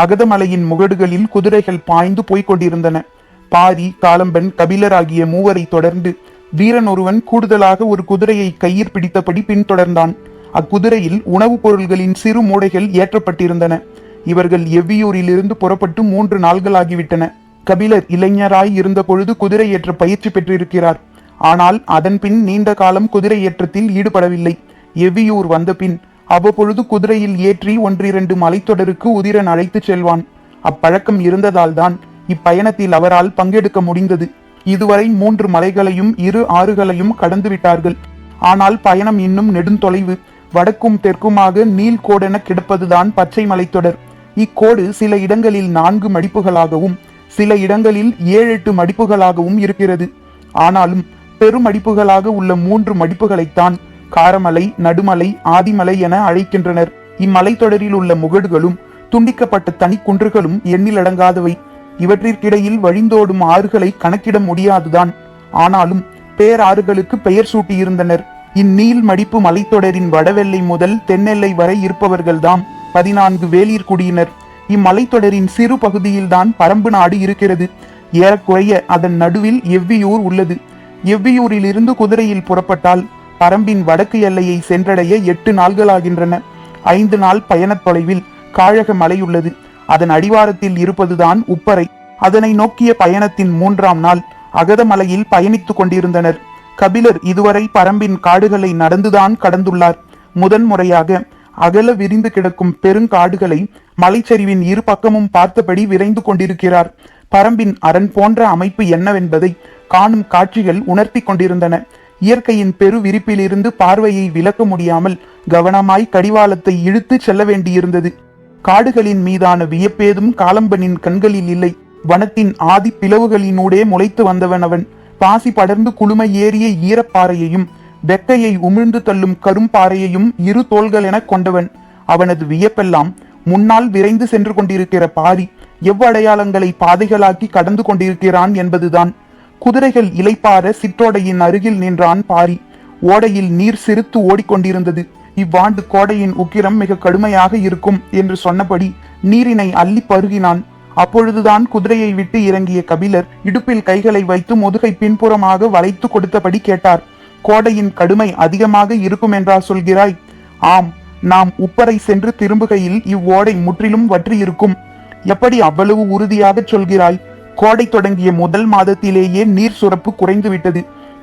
அகதமலையின் முகடுகளில் குதிரைகள் பாய்ந்து போய்க் கொண்டிருந்தன. பாரி காலம்பன் கபிலர் ஆகிய மூவரை தொடர்ந்து வீரன் ஒருவன் கூடுதலாக ஒரு குதிரையை கையில் பிடித்தபடி பின்தொடர்ந்தான். அக்குதிரையில் உணவுப் பொருள்களின் சிறு மூடைகள் ஏற்றப்பட்டிருந்தன. இவர்கள் எவ்வியூரிலிருந்து புறப்பட்டு மூன்று நாள்களாகிவிட்டன. கபிலர் இளைஞராய் இருந்த பொழுது குதிரை ஏற்ற பயிற்சி பெற்றிருக்கிறார். ஆனால் அதன் பின் நீண்ட காலம் குதிரை ஏற்றத்தில் ஈடுபடவில்லை. எவ்வியூர் வந்த பின் அவ்வப்பொழுது குதிரையில் ஏற்றி ஒன்றிரண்டு மலைத்தொடருக்கு உதிரன் அழைத்துச் செல்வான். அப்பழக்கம் இருந்ததால்தான் இப்பயணத்தில் அவரால் பங்கெடுக்க முடிந்தது. இதுவரை மூன்று மலைகளையும் இரு ஆறுகளையும் கடந்து விட்டார்கள். ஆனால் பயணம் இன்னும் நெடுந்தொலைவு. வடக்கும் தெற்குமாக நீள்கோடென கிடப்பதுதான் பச்சை மலைத்தொடர். இக்கோடு சில இடங்களில் நான்கு மடிப்புகளாகவும் சில இடங்களில் ஏழு எட்டு மடிப்புகளாகவும் இருக்கிறது. ஆனாலும் பெருமடிப்புகளாக உள்ள மூன்று மடிப்புகளைத்தான் காரமலை நடுமலை ஆதிமலை என அழைக்கின்றனர். இம்மலைத்தொடரில் உள்ள முகடுகளும் துண்டிக்கப்பட்ட தனிக்குன்றுகளும் எண்ணிலடங்காதவை. இவற்றிற்கிடையில் வழிந்தோடும் ஆறுகளை கணக்கிட முடியாதுதான். ஆனாலும் பேராறுகளுக்கு பெயர் சூட்டியிருந்தனர். இந்நீள் மடிப்பு மலைத்தொடரின் வடவெல்லை முதல் தென்னெல்லை வரை இருப்பவர்கள்தாம் பதினான்கு வேலிர் குடியினர். இம்மலைத்தொடரின் சிறு பகுதியில்தான் பரம்பு நாடு இருக்கிறது. ஏறக்குறைய அதன் நடுவில் எவ்வியூர் உள்ளது. எவ்வியூரிலிருந்து குதிரையில் புறப்பட்டால் பரம்பின் வடக்கு எல்லையை சென்றடைய எட்டு நாள்களாகின்றன. ஐந்து நாள் பயணத் தொலைவில் காழக மலை உள்ளது அதன் அடிவாரத்தில் இருப்பதுதான் உப்பரை அதனை நோக்கிய பயணத்தின் மூன்றாம் நாள் அகதமலையில் பயணித்துக் கொண்டிருந்தனர். கபிலர் இதுவரை பரம்பின் காடுகளை நடந்துதான் கடந்துள்ளார். முதன்முறையாக அகல விரிந்து கிடக்கும் பெருங்காடுகளை மலைச்சரிவின் இரு பக்கமும் பார்த்தபடி விரைந்து கொண்டிருக்கிறார். பரம்பின் அரண் போன்ற அமைப்பு என்னவென்பதை காணும் காட்சிகள் உணர்த்தி கொண்டிருந்தன. இயற்கையின் பெரு விரிப்பிலிருந்து பார்வையை விலக்க முடியாமல் கவனமாய் கடிவாளத்தை இழுத்து செல்ல வேண்டியிருந்தது. காடுகளின் மீதான வியப்பேதும் காலம்பனின் கண்களில் இல்லை. வனத்தின் ஆதி பிளவுகளினூடே முளைத்து வந்தவன் அவன் பாசி படர்ந்து குளுமை ஏறிய ஈரப்பாறையையும் வெக்கையை உமிழ்ந்து தள்ளும் கரும்பாறையையும் இரு தோள்கள் எனக் கொண்டவன். அவனது வியப்பெல்லாம் முன்னால் விரைந்து சென்று கொண்டிருக்கிற பாரி எவ்வடையாளங்களை பாதைகளாக்கி கடந்து கொண்டிருக்கிறான் என்பதுதான். குதிரைகள் இலைப்பார சிற்றோடையின் அருகில் நின்றான் பாரி. ஓடையில் நீர் சிரித்து ஓடிக்கொண்டிருந்தது. இவ்வாண்டு கோடையின் உக்கிரம் மிக கடுமையாக இருக்கும் என்று சொன்னபடி நீரினை அள்ளி பருகினான். அப்பொழுதுதான் குதிரையை விட்டு இறங்கிய கபிலர் இடுப்பில் கைகளை வைத்து முதுகை பின்புறமாக வளைத்து கொடுத்தபடி கேட்டார். கோடையின் கடுமை அதிகமாக இருக்கும் என்றா சொல்கிறாய்? ஆம் நாம் உப்பரை சென்று திரும்புகையில் இவ்வோடை முற்றிலும் வற்றி இருக்கும் எப்படி அவ்வளவு உறுதியாகச் சொல்கிறாய்? கோடை தொடங்கிய முதல் மாதத்திலேயே நீர் சுரப்பு குறைந்து விட்டது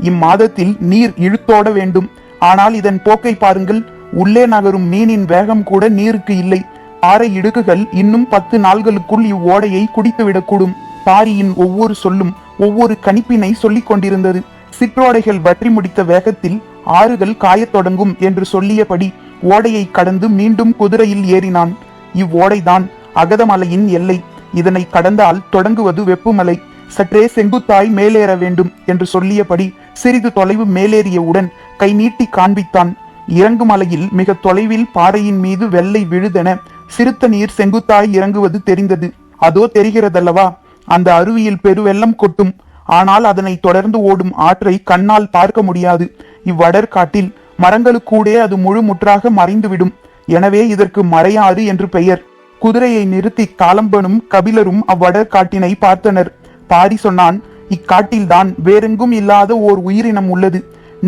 இம்மாதத்தில் நீர் இழுத்தோட வேண்டும். ஆனால் இதன் போக்கை பாருங்கள் உள்ளே நகரும் மீனின் வேகம் கூட நீருக்கு இல்லை. பாறை இடுக்குகள் இன்னும் பத்து நாள்களுக்குள் இவ்வோடையை குடித்துவிடக்கூடும். பாரியின் ஒவ்வொரு சொல்லும் ஒவ்வொரு கணிப்பினை சொல்லிக் கொண்டிருந்தது. சிற்றோடைகள் வற்றி முடித்த வேகத்தில் ஆறுகள் காயத் தொடங்கும் என்று சொல்லியபடி ஓடையை கடந்து மீண்டும் குதிரையில் ஏறினான். இவ்வோடைதான் அகதமலையின் எல்லை. இதனை கடந்தால் தொடங்குவது வெப்புமலை. சற்றே செங்குத்தாய் மேலேற வேண்டும் என்று சொல்லியபடி சிறிது தொலைவு மேலேறியவுடன் கை நீட்டி காண்பித்தான். இறங்கு மலையில் மிக தொலைவில் பாறையின் மீது வெள்ளை விழுதென சிறுத்த நீர் செங்குத்தாய் இறங்குவது தெரிந்தது. அதோ தெரிகிறதல்லவா? அந்த அருவியில் பெருவெள்ளம் கொட்டும். ஆனால் அதனை தொடர்ந்து ஓடும் ஆற்றை கண்ணால் பார்க்க முடியாது. இவ்வடற்காட்டில் மரங்களுக்கூடே அது முழு முற்றாக மறைந்துவிடும். எனவே இதற்கு மறையாறு என்று பெயர். குதிரையை நிறுத்தி காலம்பனும் கபிலரும் அவ்வடற்காட்டினை பார்த்தனர். பாரி சொன்னான் இக்காட்டில்தான் வேறெங்கும் இல்லாத ஓர் உயிரினம் உள்ளது.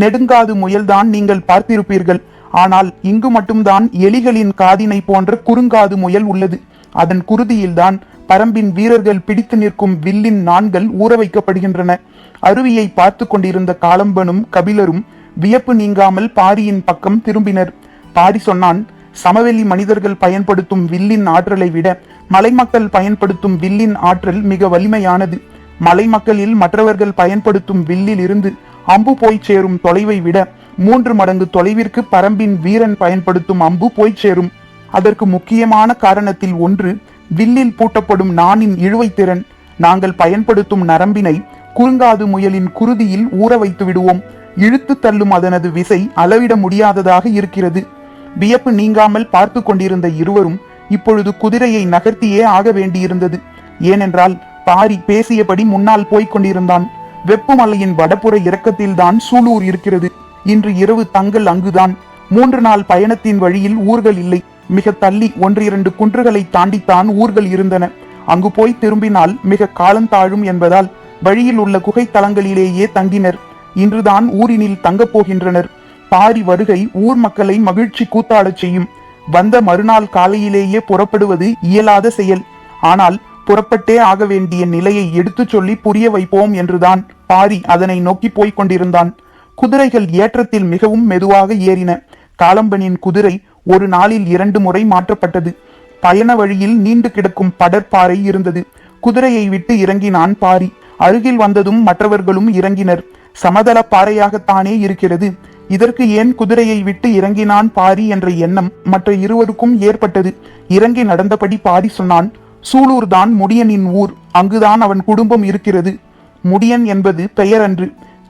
நெடுங்காது முயல்தான் நீங்கள் பார்த்திருப்பீர்கள். ஆனால் இங்கு மட்டும்தான் எலிகளின் காதினை போன்ற குறுங்காது முயல் உள்ளது. அதன் குருதியில்தான் பரம்பின் வீரர்கள் பிடித்து நிற்கும் வில்லின் நான்கள் ஊற வைக்கப்படுகின்றன. அருவியை பார்த்து கொண்டிருந்த காலம்பனும் கபிலரும் வியப்பு நீங்காமல் பாரியின் பக்கம் திரும்பினர். பாரி சொன்னான் சமவெளி மனிதர்கள் பயன்படுத்தும் வில்லின் ஆற்றலை விட மலைமக்கள் பயன்படுத்தும் வில்லின் ஆற்றல் மிக வலிமையானது. மலை மக்களில் மற்றவர்கள் பயன்படுத்தும் வில்லில் இருந்து அம்பு போய் சேரும் தொலைவை விட மூன்று மடங்கு தொலைவிற்கு பரம்பின் வீரன் பயன்படுத்தும் அம்பு போய் சேரும். அதற்கு முக்கியமான காரணத்தில் ஒன்று வில்லில் பூட்டப்படும் நானின் இழுவை திறன். நாங்கள் பயன்படுத்தும் நரம்பினை குறுங்காது முயலின் குருதியில் ஊற வைத்து விடுவோம் இழுத்து தள்ளும் அதனது விசை அளவிட முடியாததாக இருக்கிறது. வியப்பு நீங்காமல் பார்த்து கொண்டிருந்த இருவரும் இப்பொழுது குதிரையை நகர்த்தியே ஆக வேண்டியிருந்தது. ஏனென்றால் பாரி பேசியபடி முன்னால் போய்க் கொண்டிருந்தான். வெப்பமலையின் வடபுற இறக்கத்தில்தான் சூலூர் இருக்கிறது. இன்று இரவு தங்கள் அங்குதான். மூன்று நாள் பயணத்தின் வழியில் ஊர்கள் இல்லை. மிக தள்ளி ஒன்றிரண்டு குன்றுகளை தாண்டித்தான் ஊர்கள் இருந்தன. அங்கு போய் திரும்பினால் மிக காலந்தாழும் என்பதால் வழியில் உள்ள குகை தலங்களிலேயே தங்கினர். இன்றுதான் ஊரினில் தங்கப் போகின்றனர். பாரி வருகை ஊர் மக்களை மகிழ்ச்சி கூத்தாடச் செய்யும். வந்த மறுநாள் காலையிலேயே புறப்படுவது இயலாத செயல். ஆனால் புறப்பட்டே ஆக வேண்டிய நிலையை எடுத்துச் சொல்லி புரிய வைப்போம் என்றுதான் பாரி அதனை நோக்கி போய்க் கொண்டிருந்தான். குதிரைகள் ஏற்றத்தில் மிகவும் மெதுவாக ஏறின. காலம்பனின் குதிரை ஒரு நாளில் இரண்டு முறை மாற்றப்பட்டது. பயண வழியில் நீண்டு கிடக்கும் படற்பாறை இருந்தது. குதிரையை விட்டு இறங்கினான் பாரி. அருகில் வந்ததும் மற்றவர்களும் இறங்கினர். சமதள பாறையாகத்தானே இருக்கிறது. இதற்கு ஏன் குதிரையை விட்டு இறங்கினான் பாரி என்ற எண்ணம் மற்ற இருவருக்கும் ஏற்பட்டது. இறங்கி நடந்தபடி பாரி சொன்னான் சூலூர் தான் முடியனின் ஊர் அங்குதான் அவன் குடும்பம் இருக்கிறது. முடியன் என்பது பெயர் அன்று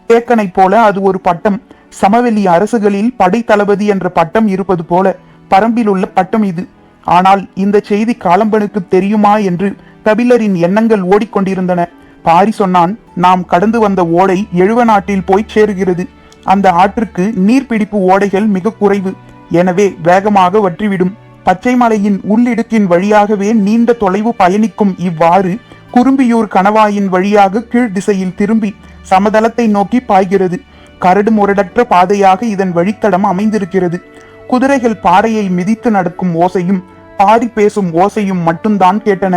தேக்கனைப் போல அது ஒரு பட்டம். சமவெளி அரசுகளில் படை தளபதி என்ற பட்டம் இருப்பது போல பரம்பில் உள்ள பட்டம் இது. ஆனால் இந்த செய்தி காலம்பனுக்கு தெரியுமா என்று கபிலரின் எண்ணங்கள் ஓடிக்கொண்டிருந்தன. பாரி சொன்னான் நாம் கடந்து வந்த ஓடை எழுவ நாட்டில் போய் சேருகிறது. அந்த ஆற்றுக்கு நீர்பிடிப்பு ஓடைகள் மிக குறைவு. எனவே வேகமாக வற்றிவிடும். பச்சை மலையின் உள்ளிடுக்கின் வழியாகவே நீண்ட தொலைவு பயணிக்கும் இவ்வாறு குறும்பியூர் கணவாயின் வழியாக கீழ் திசையில் திரும்பி சமதளத்தை நோக்கி பாய்கிறது. கரடு முரடற்ற பாதையாக இதன் வழித்தடம் அமைந்திருக்கிறது. குதிரைகள் பாறையை மிதித்து நடக்கும் ஓசையும் பாரி பேசும் ஓசையும் மட்டும்தான் கேட்டன.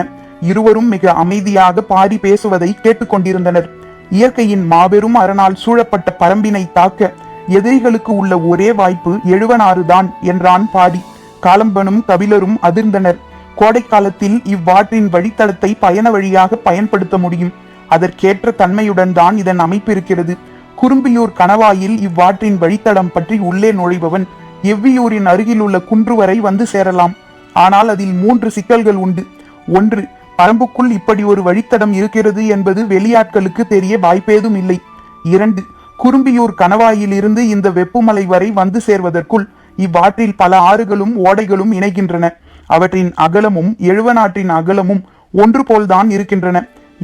இருவரும் மிக அமைதியாக பாரி பேசுவதை கேட்டுக்கொண்டிருந்தனர். இயற்கையின் மாபெரும் அரணால் சூழப்பட்ட பரம்பினை தாக்க எதிரிகளுக்கு உள்ள ஒரே வாய்ப்பு எழுவனாறுதான் என்றான் பாடி. காலம்பனும் கபிலரும் அதிர்ந்தனர். கோடைக்காலத்தில் இவ்வாற்றின் வழித்தடத்தை பயண வழியாக பயன்படுத்த முடியும். அதற்கேற்ற தன்மையுடன் தான் இதன் அமைப்பு இருக்கிறது குறும்பியூர் கணவாயில் இவ்வாற்றின் வழித்தடம் பற்றி உள்ளே நுழைபவன் எவ்வியூரின் அருகில் உள்ள குன்று வரை வந்து சேரலாம். ஆனால் அதில் மூன்று சிக்கல்கள் உண்டு. ஒன்று பரம்புக்குள் இப்படி ஒரு வழித்தடம் இருக்கிறது என்பது வெளியாட்களுக்கு தெரிய வாய்ப்பேதும் இல்லை. இரண்டு குறும்பியூர் கணவாயிலிருந்து இந்த வெப்புமலை வரை வந்து சேர்வதற்குள் இவ்வாற்றில் பல ஆறுகளும் ஓடைகளும் இணைகின்றன. அவற்றின் அகலமும் எழுவனாற்றின் அகலமும் ஒன்று போல்தான் இருக்கின்றன.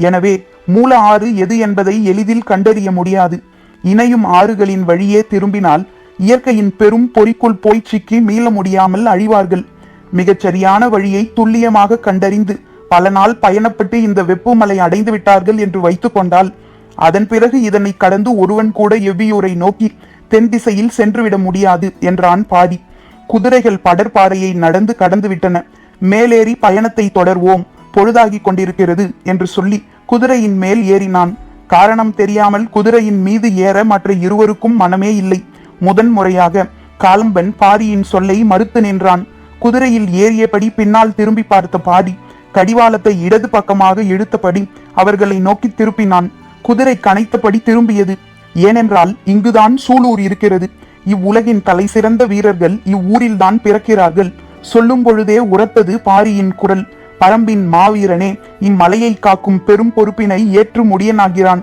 எனவே மூல ஆறு எது என்பதை எளிதில் கண்டறிய முடியாது. இணையும் ஆறுகளின் வழியே திரும்பினால் இயற்கையின் பெரும் பொறிக்குள் போய் சிக்கி மீள முடியாமல் அழிவார்கள். மிகச்சரியான வழியை துல்லியமாக கண்டறிந்து பல நாள் பயணப்பட்டு இந்த வெப்புமலை அடைந்து விட்டார்கள் என்று வைத்துக் கொண்டால் அதன் பிறகு இதனை கடந்து ஒருவன் கூட எவ்வியூரை நோக்கி தென் திசையில் சென்றுவிட முடியாது என்றான் பாடி குதிரைகள் படற்பாறையை நடந்து கடந்து விட்டன. மேலேறி பயணத்தை தொடர்வோம் பொழுதாகிக் கொண்டிருக்கிறது என்று சொல்லி குதிரையின் மேல் ஏறினான். காரணம் தெரியாமல் குதிரையின் மீது ஏற மற்ற இருவருக்கும் மனமே இல்லை. முதன் முறையாக காலம்பன் பாரியின் சொல்லை மறுத்து நின்றான். குதிரையில் ஏறியபடி பின்னால் திரும்பி பார்த்த பாரி கடிவாளத்தை இடது பக்கமாக இழுத்தபடி அவர்களை நோக்கி திருப்பினான். குதிரை கனைத்தபடி திரும்பியது. ஏனென்றால் இங்குதான் சூலூர் இருக்கிறது. இவ்வுலகின் தலை சிறந்த வீரர்கள் இவ்வூரில்தான் பிறக்கிறார்கள். சொல்லும் பொழுதே உரத்தது பாரியின் குரல். பரம்பின் மாவீரனே இம்மலையை காக்கும் பெரும் பொறுப்பினை ஏற்று முடியனாகிறான்.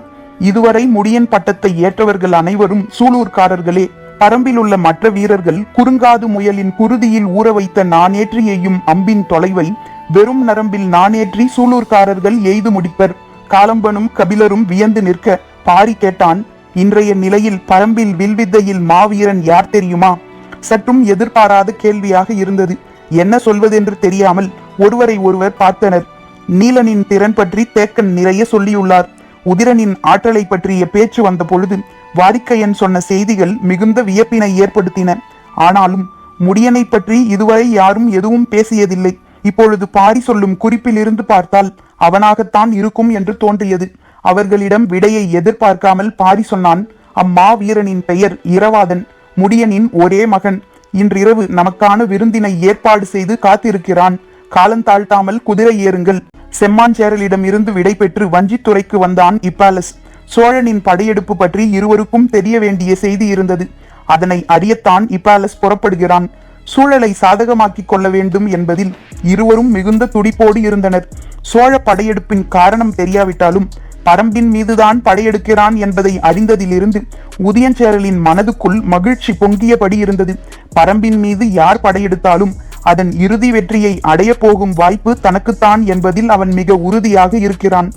இதுவரை முடியன் பட்டத்தை ஏற்றவர்கள் அனைவரும் சூலூர்காரர்களே. பரம்பில் உள்ள மற்ற வீரர்கள் குறுங்காது முயலின் குருதியில் ஊற வைத்த நானேற்றி எய்யும் அம்பின் தொலைவை வெறும் நரம்பில் நானேற்றி சூலூர்காரர்கள் எய்து முடிப்பர். காலம்பனும் கபிலரும் வியந்து நிற்க பாரி கேட்டான் இன்றைய நிலையில் பரம்பில் வில்வித்தையில் மாவீரன் யார் தெரியுமா? சற்றும் எதிர்பாராத கேள்வியாக இருந்தது. என்ன சொல்வதென்று தெரியாமல் ஒருவரை ஒருவர் பார்த்தனர். நீலனின் திறன் பற்றி தேக்கன் நிறைய சொல்லியுள்ளார். உதிரனின் ஆற்றலை பற்றிய பேச்சு வந்த பொழுது வாரிக்கையன் சொன்ன செய்திகள் மிகுந்த வியப்பினை ஏற்படுத்தின. ஆனாலும் முடியனை பற்றி இதுவரை யாரும் எதுவும் பேசியதில்லை. இப்பொழுது பாரி சொல்லும் குறிப்பிலிருந்து பார்த்தால் அவனாகத்தான் இருக்கும் என்று தோன்றியது. அவர்களிடம் விடையை எதிர்பார்க்காமல் பாரி சொன்னான் அம்மா வீரனின் பெயர் இரவாதன் முடியனின் ஒரே மகன். இன்றிரவு நமக்கான விருந்தினை ஏற்பாடு செய்து காத்திருக்கிறான். காலந்தாழ்த்தாமல் குதிரை ஏறுங்கள். செம்மாஞ்சேரலிடம் இருந்து விடை பெற்று வஞ்சித்துறைக்கு வந்தான் இப்பாலஸ். சோழனின் படையெடுப்பு பற்றி இருவருக்கும் தெரிய வேண்டிய செய்தி இருந்தது. அதனை அறியத்தான் இப்பாலஸ் புறப்படுகிறான். சூழலை சாதகமாக்கிக் கொள்ள வேண்டும் என்பதில் இருவரும் மிகுந்த துடிப்போடு இருந்தனர். சோழ படையெடுப்பின் காரணம் தெரியாவிட்டாலும் பரம்பின் மீதுதான் படையெடுக்கிறான் என்பதை அறிந்ததிலிருந்து உதயஞ்சேரலின் மனதுக்குள் மகிழ்ச்சி பொங்கியபடி இருந்தது. பரம்பின் மீது யார் படையெடுத்தாலும் அதன் இறுதி வெற்றியை அடைய போகும் வாய்ப்பு தனக்குத்தான் என்பதில் அவன் மிக உறுதியாக இருக்கிறான்.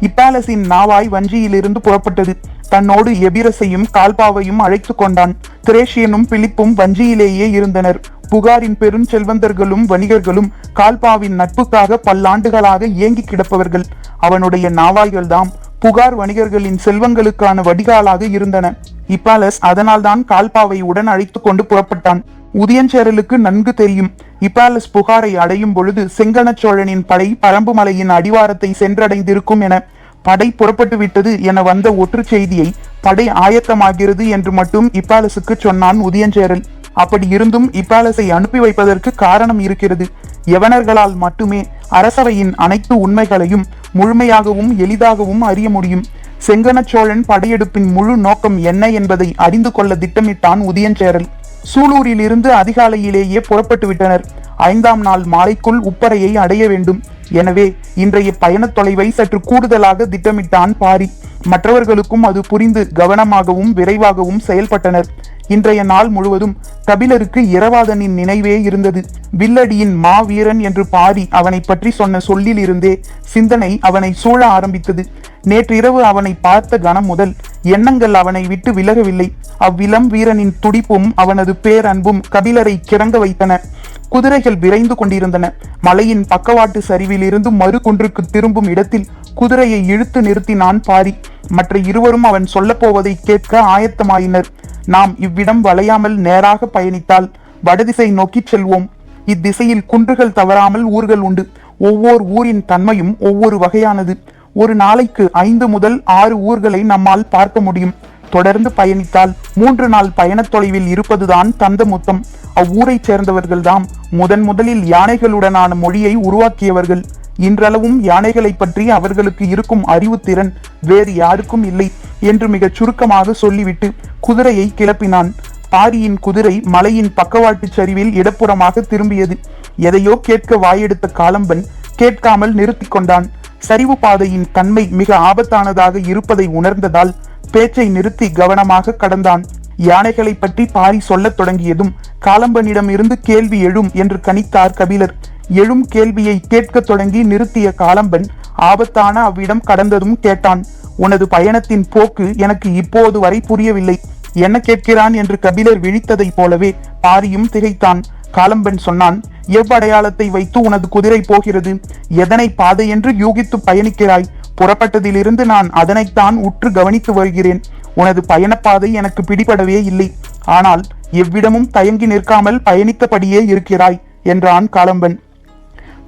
இப்பாலசின் நாவாய் வஞ்சியிலிருந்து புறப்பட்டது. தன்னோடு எபிரசையும் கால்பாவையும் அழைத்து கொண்டான். திரேஷியனும் பிலிப்பும் வஞ்சியிலேயே இருந்தனர். புகாரின் பெருஞ்செல்வந்தர்களும் வணிகர்களும் கால்பாவின் நட்புக்காக பல்லாண்டுகளாக ஏங்கி கிடப்பவர்கள். அவனுடைய நாவாய்கள்தாம் புகார் வணிகர்களின் செல்வங்களுக்கான வடிகாலாக இருந்தன. இப்பாலஸ் அதனால்தான் கால்பாவை உடன் அழைத்துக் கொண்டு புறப்பட்டான். உதயஞ்சேரலுக்கு நன்கு தெரியும். இப்பாலஸ் புகாரை அடையும் பொழுது செங்கன சோழனின் படை பரம்புமலையின் அடிவாரத்தை சென்றடைந்திருக்கும் என படை புறப்பட்டு விட்டது என வந்த ஒற்று செய்தியை படை ஆயத்தமாகிறது என்று மட்டும் இப்பாலசுக்கு சொன்னான் உதயஞ்சேரல் அப்படி இருந்தும் இப்பாலசை அனுப்பி வைப்பதற்கு காரணம் இருக்கிறது. யவனர்களால் மட்டுமே அரசவையின் அனைத்து உண்மைகளையும் முழுமையாகவும் எளிதாகவும் அறிய முடியும். செங்கன சோழன் படையெடுப்பின் முழு நோக்கம் என்ன என்பதை அறிந்து கொள்ள திட்டமிட்டான் உதயஞ்சேரல் சூலூரிலிருந்து அதிகாலையிலேயே புறப்பட்டு விட்டனர். ஐந்தாம் நாள் மாலைக்குள் உப்பரையை அடைய வேண்டும். எனவே இன்றைய பயணத் தொலைவை சற்று கூடுதலாக திட்டமிட்டான் பாரி. மற்றவர்களுக்கும் அது புரிந்து கவனமாகவும் விரைவாகவும் செயல்பட்டனர். இன்றைய நாள் முழுவதும் கபிலருக்கு இரவாதனின் நினைவே இருந்தது. வில்லடியின் மாவீரன் என்று பாரி அவனை பற்றி சொன்ன சொல்லில் இருந்தே சிந்தனை அவனை சூழ ஆரம்பித்தது. நேற்றிரவு அவனை பார்த்த கணம் முதல் எண்ணங்கள் அவனை விட்டு விலகவில்லை. அவ்விளம் வீரனின் துடிப்பும் அவனது பேரன்பும் கபிலரை கிறங்க வைத்தன. குதிரைகள் விரைந்து கொண்டிருந்தன. மலையின் பக்கவாட்டு சரிவில் இருந்து மறு குன்றுக்கு திரும்பும் இடத்தில் குதிரையை இழுத்து நிறுத்தினான் பாரி. மற்ற இருவரும் அவன் சொல்லப்போவதை கேட்க ஆயத்தமாயினர். நாம் இவ்விடம் வளையாமல் நேராக பயணித்தால் வடதிசை நோக்கிச் செல்வோம். இத்திசையில் குன்றுகள் தவறாமல் ஊர்கள் உண்டு. ஒவ்வொரு ஊரின் தன்மையும் ஒவ்வொரு வகையானது. ஒரு நாளைக்கு ஐந்து முதல் ஆறு ஊர்களை நம்மால் பார்க்க முடியும். தொடர்ந்து பயணித்தால் மூன்று நாள் பயணத் தொலைவில் இருப்பதுதான் தந்த முத்தம் அவ்வூரைச் சேர்ந்தவர்கள்தாம். முதன் முதலில் யானைகளுடனான மொழியை உருவாக்கியவர்கள். இன்றளவும் யானைகளை பற்றி அவர்களுக்கு இருக்கும் அறிவுத்திறன் வேறு யாருக்கும் இல்லை என்று மிகச் சுருக்கமாக சொல்லிவிட்டு குதிரையை கிளப்பினான். பாரியின் குதிரை மலையின் பக்கவாட்டு சரிவில் இடப்புறமாக திரும்பியது. எதையோ கேட்க வாயெடுத்த காலம்பன் கேட்காமல் நிறுத்தி கொண்டான். சரிவு பாதையின் தன்மை மிக ஆபத்தானதாக இருப்பதை உணர்ந்ததால் பேச்சை நிறுத்தி கவனமாக கடந்தான். யானைகளை பற்றி பாரி சொல்லத் தொடங்கியதும் காலம்பனிடம் இருந்து கேள்வி எழும் என்று கணித்தார் கபிலர். எழும் கேள்வியை கேட்கத் தொடங்கி நிறுத்திய காலம்பன் ஆபத்தான அவ்விடம் கடந்ததும் கேட்டான். உனது பயணத்தின் போக்கு எனக்கு இப்போது வரை புரியவில்லை. என்ன கேட்கிறான்? என்று கபிலர் விழித்ததைப் போலவே பாரியும் திகைத்தான். காலம்பன் சொன்னான் எவ்வடையாளத்தை வைத்து உனது குதிரை போகிறது? எதனை பாதை என்று யூகித்து பயணிக்கிறாய்? புறப்பட்டதிலிருந்து நான் அதனைத்தான் உற்று கவனித்து வருகிறேன். உனது பயணப்பாதை எனக்கு பிடிபடவே இல்லை. ஆனால் எவ்விடமும் தயங்கி நிற்காமல் பயணித்தபடியே இருக்கிறாய் என்றான் காலம்பன்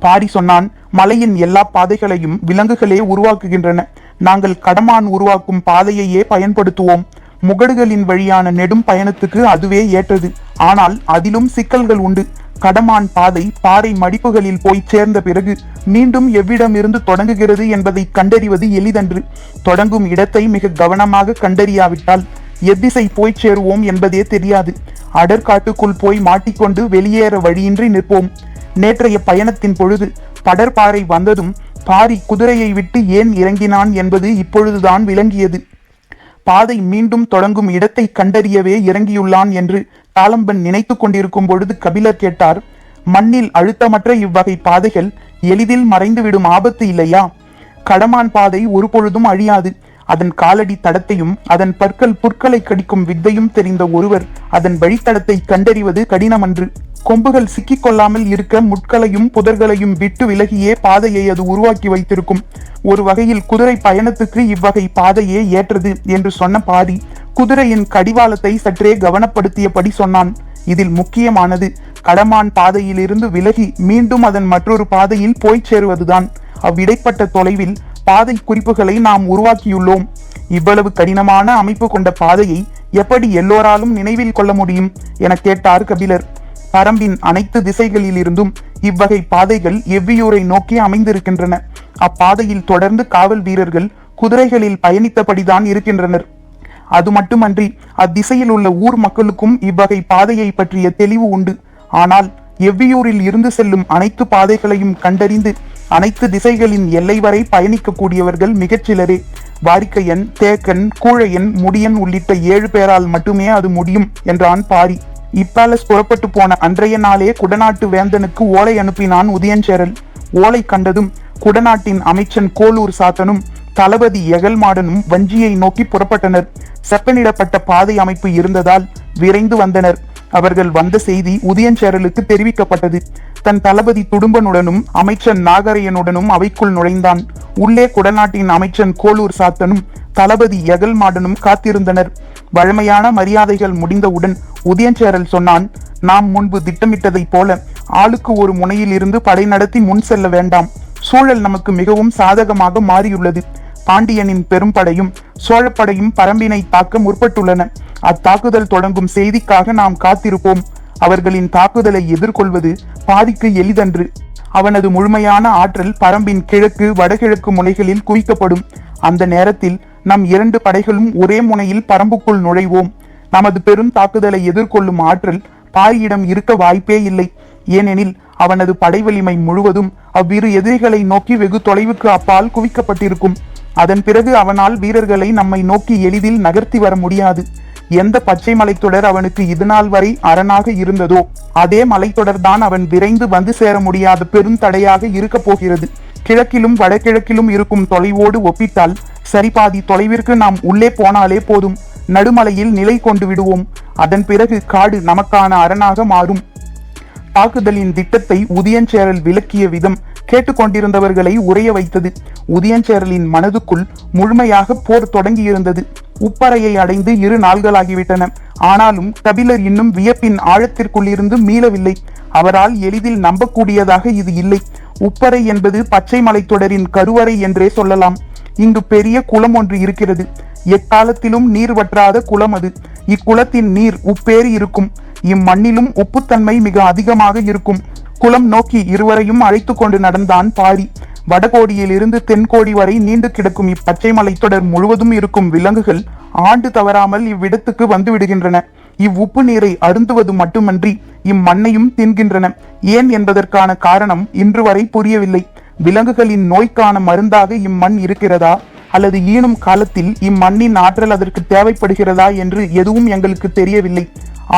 பாரி சொன்னான் மலையின் எல்லா பாதைகளையும் விலங்குகளே உருவாக்குகின்றன. நாங்கள் கடமான் உருவாக்கும் பாதையையே பயன்படுத்துவோம். முகடுகளின் வழியான நெடும் பயணத்துக்கு அதுவே ஏற்றது. ஆனால் அதிலும் சிக்கல்கள் உண்டு. கடமான் பாதை பாறை மடிப்புகளில் போய் சேர்ந்த பிறகு மீண்டும் எவ்விடம் இருந்து தொடங்குகிறது என்பதை கண்டறிவது எளிதன்று. தொடங்கும் இடத்தை மிக கவனமாக கண்டறியாவிட்டால் எத்திசை போய் சேருவோம் என்பதே தெரியாது. அடற்காட்டுக்குள் போய் மாட்டிக்கொண்டு வெளியேற வழியின்றி நிற்போம். நேற்றைய பயணத்தின் பொழுது படர்பாறை வந்ததும் பாரி குதிரையை விட்டு ஏன் இறங்கினான் என்பது இப்பொழுதுதான் விளங்கியது. பாதை மீண்டும் தொடங்கும் இடத்தை கண்டறியவே இறங்கியுள்ளான் என்று தாளம்பன் நினைத்து கொண்டிருக்கும் பொழுது கபிலர் கேட்டார் மண்ணில் அழுத்தமற்ற இவ்வகை பாதைகள் எளிதில் மறைந்துவிடும் ஆபத்து இல்லையா? கடமான் பாதை ஒரு பொழுதும் அழியாது. அதன் காலடி தடத்தையும் அதன் பற்கள் புற்களை கடிக்கும் வித்தையும் தெரிந்த ஒருவர் அதன் வழித்தடத்தை கண்டறிவது கடினமன்று. கொம்புகள் சிக்கிக்கொள்ளாமல் இருக்க முட்களையும் புதர்களையும் விட்டு விலகியே பாதையை அது உருவாக்கி வைத்திருக்கும். ஒரு வகையில் குதிரை பயணத்துக்கு இவ்வகை பாதையே ஏற்றது என்று சொன்ன பாரி குதிரையின் கடிவாளத்தை சற்றே கவனப்படுத்தியபடி சொன்னான். இதில் முக்கியமானது கடமான் பாதையிலிருந்து விலகி மீண்டும் அதன் மற்றொரு பாதையில் போய்ச் சேருவதுதான். அவ்விடைப்பட்ட தொலைவில் பாதை குறிப்புகளை நாம் உருவாக்கியுள்ளோம். இவ்வளவு கடினமான அமைப்பு கொண்ட பாதையை எப்படி எல்லோராலும் நினைவில் கொள்ள முடியும்? என கேட்டார் கபிலர். பரம்பின் அனைத்து திசைகளில் இருந்தும் இவ்வகை பாதைகள் எவ்வியூரை நோக்கி அமைந்திருக்கின்றன. அப்பாதையில் தொடர்ந்து காவல் வீரர்கள் குதிரைகளில் பயணித்தபடிதான் இருக்கின்றனர். அது மட்டுமன்றி அத்திசையில் உள்ள ஊர் மக்களுக்கும் இவ்வகை பாதையை பற்றிய தெளிவு உண்டு. ஆனால் எவ்வியூரில் இருந்து செல்லும் அனைத்து பாதைகளையும் கண்டறிந்து அனைத்து திசைகளின் எல்லை வரை பயணிக்கக்கூடியவர்கள் மிகச்சிலரே. வாரிக்கையன் தேக்கன் கூழையன் முடியன் உள்ளிட்ட ஏழு பேரால் மட்டுமே அது முடியும் என்றான் பாரி. இப்பேலஸ் புறப்பட்டு போன அன்றைய நாளே குடநாட்டு வேந்தனுக்கு ஓலை அனுப்பினான் உதயஞ்சேரல் ஓலை கண்டதும் குடநாட்டின் அமைச்சன் கோலூர் சாத்தனும் தளபதி எகல்மாடனும் வஞ்சியை நோக்கி புறப்பட்டனர். செப்பனிடப்பட்ட பாதை அமைப்பு இருந்ததால் விரைந்து வந்தனர். அவர்கள் வந்த செய்தி உதயஞ்சேரலுக்கு தெரிவிக்கப்பட்டது. தன் தளபதி துடும்பனுடனும் அமைச்சன் நாகரையனுடனும் அவைக்குள் நுழைந்தான். உள்ளே குடநாட்டின் அமைச்சன் கோலூர் சாத்தனும் தளபதி எகல்மாடனும் காத்திருந்தனர். வழமையான மரியாதைகள் முடிந்தவுடன் உதயஞ்சேரல் சொன்னான் நாம் முன்பு திட்டமிட்டதைப் போல ஆளுக்கு ஒரு முனையில் இருந்து படை நடத்தி முன் செல்ல வேண்டாம். சூழல் நமக்கு மிகவும் சாதகமாக மாறியுள்ளது. பாண்டியனின் பெரும்படையும் சோழப்படையும் பரம்பினை தாக்க முற்பட்டுள்ளன. அத்தாக்குதல் தொடங்கும் செய்திக்காக நாம் காத்திருப்போம். அவர்களின் தாக்குதலை எதிர்கொள்வது பாதிக்கு எளிதன்று. அவனது முழுமையான ஆற்றல் பரம்பின் கிழக்கு வடகிழக்கு முனைகளில் குவிக்கப்படும். அந்த நேரத்தில் நம் இரண்டு படைகளும் ஒரே முனையில் பரம்புக்குள் நுழைவோம். நமது பெரும் தாக்குதலை எதிர்கொள்ளும் ஆற்றல் பாரியிடம் இருக்க வாய்ப்பே இல்லை. ஏனெனில் அவனது படை வலிமை முழுவதும் அவ்விரு எதிரிகளை நோக்கி வெகு தொலைவுக்கு அப்பால் குவிக்கப்பட்டிருக்கும். அதன் பிறகு அவனால் வீரர்களை நம்மை நோக்கி எளிதில் நகர்த்தி வர முடியாது. எந்த பச்சை மலைத்தொடர் அவனுக்கு இதுநாள் வரை அரணாக இருந்ததோ அதே மலைத்தொடர்தான் அவன் விரைந்து வந்து சேர முடியாத பெருந்தடையாக இருக்கப் போகிறது. கிழக்கிலும் வடகிழக்கிலும் இருக்கும் தொலைவோடு ஒப்பிட்டால் சரிபாதி தொலைவிற்கு நாம் உள்ளே போனாலே போதும். நடுமலையில் நிலை கொண்டு விடுவோம். அதன் பிறகு காடு நமக்கான அரணாக மாறும். தாக்குதலின் திட்டத்தை உதயஞ்சேரல் விளக்கிய விதம் கேட்டுக்கொண்டிருந்தவர்களை உறைய வைத்தது. உதயஞ்சேரலின் மனதுக்குள் முழுமையாக போர் தொடங்கியிருந்தது. உப்பறையை அடைந்து இரு நாள்களாகிவிட்டன. ஆனாலும் கபிலர் இன்னும் வியப்பின் ஆழத்திற்குள்ளிருந்து மீளவில்லை. அவரால் எளிதில் நம்பக்கூடியதாக இது இல்லை. உப்பறை என்பது பச்சை மலைத்தொடரின் கருவறை என்றே சொல்லலாம். இங்கு பெரிய குளம் ஒன்று இருக்கிறது. எக்காலத்திலும் நீர் வற்றாத குளம் அது. இக்குளத்தின் நீர் உப்பேறி இருக்கும். இம்மண்ணிலும் உப்புத்தன்மை மிக அதிகமாக இருக்கும். குளம் நோக்கி இருவரையும் அழைத்து கொண்டு நடந்தான் பாரி. வடகோடியில் இருந்து தென்கோடி வரை நீண்டு கிடக்கும் இப்பச்சை மலைத்தொடர் முழுவதும் இருக்கும் விலங்குகள் ஆண்டு தவறாமல் இவ்விடத்துக்கு வந்து விடுகின்றன. இவ்வுப்பு நீரை அருந்துவது மட்டுமன்றி இம்மண்ணையும் தின்கின்றன. ஏன் என்பதற்கான காரணம் இன்று வரை புரியவில்லை. விலங்குகளின் நோய்க்கான மருந்தாக இம்மண் இருக்கிறதா? அல்லது ஈனும் காலத்தில் இம்மண்ணின் ஆற்றல் அதற்கு தேவைப்படுகிறதா என்று எதுவும் எங்களுக்கு தெரியவில்லை.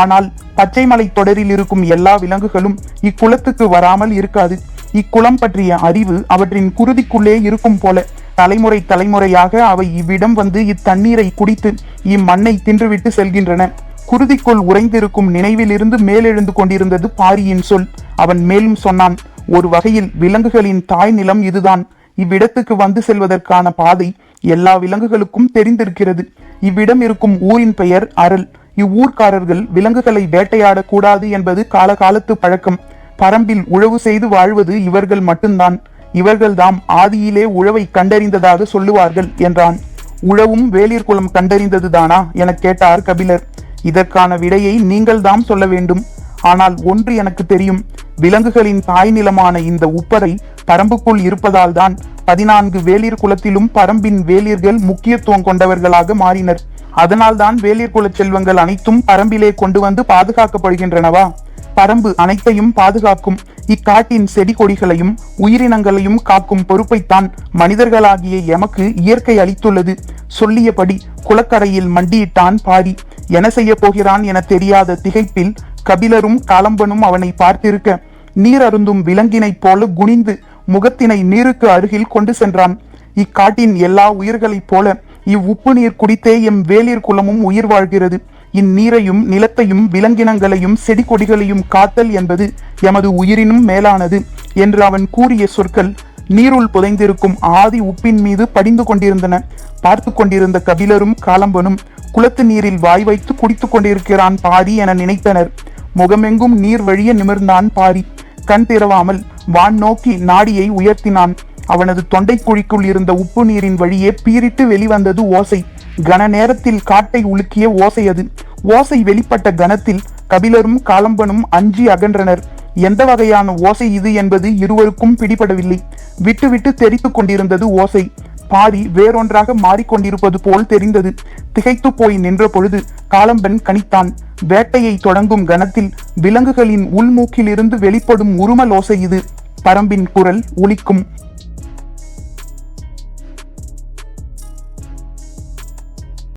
ஆனால் பச்சை மலை தொடரில் இருக்கும் எல்லா விலங்குகளும் இக்குளத்துக்கு வராமல் இருக்காது. இக்குளம் பற்றிய அறிவு அவற்றின் குருதிக்குள்ளே இருக்கும் போல தலைமுறை தலைமுறையாக அவை இவ்விடம் வந்து இத்தண்ணீரை குடித்து இம்மண்ணை தின்றுவிட்டு செல்கின்றன. குருதிக்குள் உறைந்திருக்கும் நினைவிலிருந்து மேலெழுந்து கொண்டிருந்தது பாரியின் சொல். அவன் மேலும் சொன்னான் ஒரு வகையில் விலங்குகளின் தாய் நிலம் இதுதான். இவ்விடத்துக்கு வந்து செல்வதற்கான பாதை எல்லா விலங்குகளுக்கும் தெரிந்திருக்கிறது. இவ்விடம் இருக்கும் ஊரின் பெயர் அரல் இவ்வூர்க்காரர்கள் விலங்குகளை வேட்டையாடக் கூடாது என்பது காலகாலத்து பழக்கம். பரம்பில் உழவு செய்து வாழ்வது இவர்கள் மட்டும்தான். இவர்கள்தாம் ஆதியிலே உழவை கண்டறிந்ததாக சொல்லுவார்கள் என்றான். உழவும் வேளிர் குலம் கண்டறிந்ததுதானா எனக் கேட்டார் கபிலர். இதற்கான விடையை நீங்கள்தாம் சொல்ல வேண்டும். ஆனால் ஒன்று எனக்கு தெரியும். விலங்குகளின் தாய் நிலமான இந்த உப்பரை பரம்புக்குள் இருப்பதால் தான் பதினான்கு வேளிர் குலத்திலும் பரம்பின் வேளிர்கள் முக்கியத்துவம் கொண்டவர்களாக மாறினர். அதனால்தான் வேளிர் குல செல்வங்கள் அனைத்தும் பரம்பிலே கொண்டு வந்து பாதுகாக்கப்படுகின்றனவா? பரம்பு அனைத்தையும் பாதுகாக்கும். இக்காட்டின் செடி கொடிகளையும் உயிரினங்களையும் காக்கும் பொறுப்பைத்தான் மனிதர்களாகிய எமக்கு இயற்கை அளித்துள்ளது. சொல்லியபடி குளக்கரையில் மண்டியிட்டான் பாரி. என்ன செய்ய போகிறான் என தெரியாத திகைப்பில் கபிலரும் காலம்பனும் அவனை பார்த்திருக்க. நீர் அருந்தும் விலங்கினைப் போல குனிந்து முகத்தினை நீருக்கு அருகில் கொண்டு சென்றான். இக்காட்டின் எல்லா உயிர்களைப் போல இவ்வுப்பு நீர் குடித்தே எம் வேளிர் குலமும் உயிர் வாழ்கிறது. இந்நீரையும் நிலத்தையும் விலங்கினங்களையும் செடி கொடிகளையும் காத்தல் என்பது எமது உயிரினும் மேலானது என்று அவன் கூறிய சொற்கள் நீருள் புதைந்திருக்கும் ஆதி உப்பின் மீது படிந்து கொண்டிருந்தன. பார்த்து கொண்டிருந்த கபிலரும் காலம்பனும் குளத்து நீரில் வாய் வைத்து குடித்துக் கொண்டிருக்கிறான் பாரி என நினைத்தனர். முகமெங்கும் நீர் வழிய நிமிர்ந்தான் பாரி. கண் திறவாமல் வான் நோக்கி நாடியை உயர்த்தினான். அவனது தொண்டை குழிக்குள் இருந்த உப்பு நீரின் வழியே பீரிட்டு வெளிவந்தது ஓசை. கன நேரத்தில் காட்டை உலுக்கிய ஓசை அது. ஓசை வெளிப்பட்ட கணத்தில் கபிலரும் காலம்பனும் அஞ்சி அகன்றனர். எந்த வகையான ஓசை இது என்பது இருவருக்கும் பிடிபடவில்லை. விட்டு விட்டு தெரித்துக் கொண்டிருந்தது ஓசை. பாரி வேறொன்றாக மாறிக்கொண்டிருப்பது போல் தெரிந்தது. திகைத்து போய் நின்ற பொழுது காலம்பன் கணித்தான். வேட்டையை தொடங்கும் கணத்தில் விலங்குகளின் உள்மூக்கிலிருந்து வெளிப்படும் உருமலோசை இது. பரம்பின் குரல் ஒலிக்கும்.